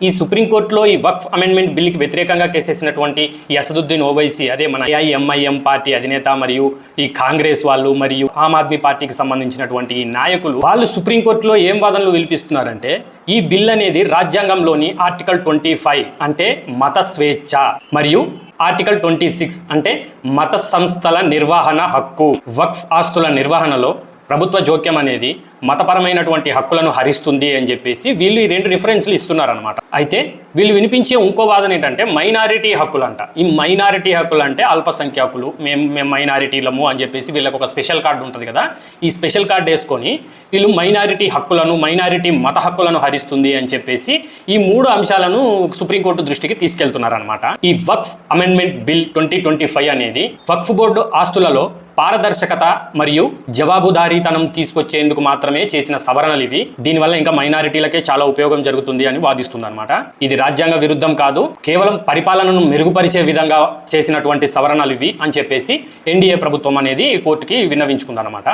ఈ సుప్రీంకోర్టులో ఈ వక్ఫ్ అమెండ్మెంట్ బిల్కి వ్యతిరేకంగా కేసేసినటువంటి ఈ అసదుద్దీన్ ఓవైసీ అదే మన ఏఐఎంఐఎం పార్టీ అధినేత మరియు ఈ కాంగ్రెస్ వాళ్ళు మరియు ఆమ్ ఆద్మీ పార్టీకి సంబంధించినటువంటి ఈ నాయకులు వాళ్ళు సుప్రీంకోర్టులో ఏం వాదనలు వినిపిస్తున్నారంటే ఈ బిల్ అనేది రాజ్యాంగంలోని ఆర్టికల్ ట్వంటీ ఫైవ్ అంటే మత స్వేచ్ఛ మరియు ఆర్టికల్ ట్వంటీ సిక్స్ అంటే మత సంస్థల నిర్వహణ హక్కు. వక్ఫ్ ఆస్తుల నిర్వహణలో ప్రభుత్వ జోక్యం అనేది మతపరమైనటువంటి హక్కులను హరిస్తుంది అని చెప్పేసి వీళ్ళు ఈ రెండు రిఫరెన్స్లు ఇస్తున్నారనమాట అయితే వీళ్ళు వినిపించే ఇంకో వాదన ఏంటంటే మైనారిటీ హక్కులంట. ఈ మైనారిటీ హక్కులు అంటే అల్పసంఖ్యాకులు మేము మేము మైనారిటీలము అని చెప్పేసి వీళ్ళకి ఒక స్పెషల్ కార్డు ఉంటుంది కదా. ఈ స్పెషల్ కార్డు వేసుకొని వీళ్ళు మైనారిటీ హక్కులను మైనారిటీ మత హక్కులను హరిస్తుంది అని చెప్పేసి ఈ మూడు అంశాలను సుప్రీంకోర్టు దృష్టికి తీసుకెళ్తున్నారనమాట ఈ Waqf amendment bill twenty twenty five అనేది వక్ఫ్ బోర్డు ఆస్తులలో పారదర్శకత మరియు జవాబుదారీతనం తీసుకొచ్చేందుకు మాత్రమే చేసిన సవరణలు ఇవి. దీనివల్ల ఇంకా మైనారిటీలకే చాలా ఉపయోగం జరుగుతుంది అని వాదిస్తుంది అనమాట ఇది రాజ్యాంగ విరుద్ధం కాదు కేవలం పరిపాలనను మెరుగుపరిచే విధంగా చేసినటువంటి సవరణలు ఇవి అని చెప్పేసి ఎన్డీఏ ప్రభుత్వం అనేది కోర్టుకి విన్నవించుకుందనమాట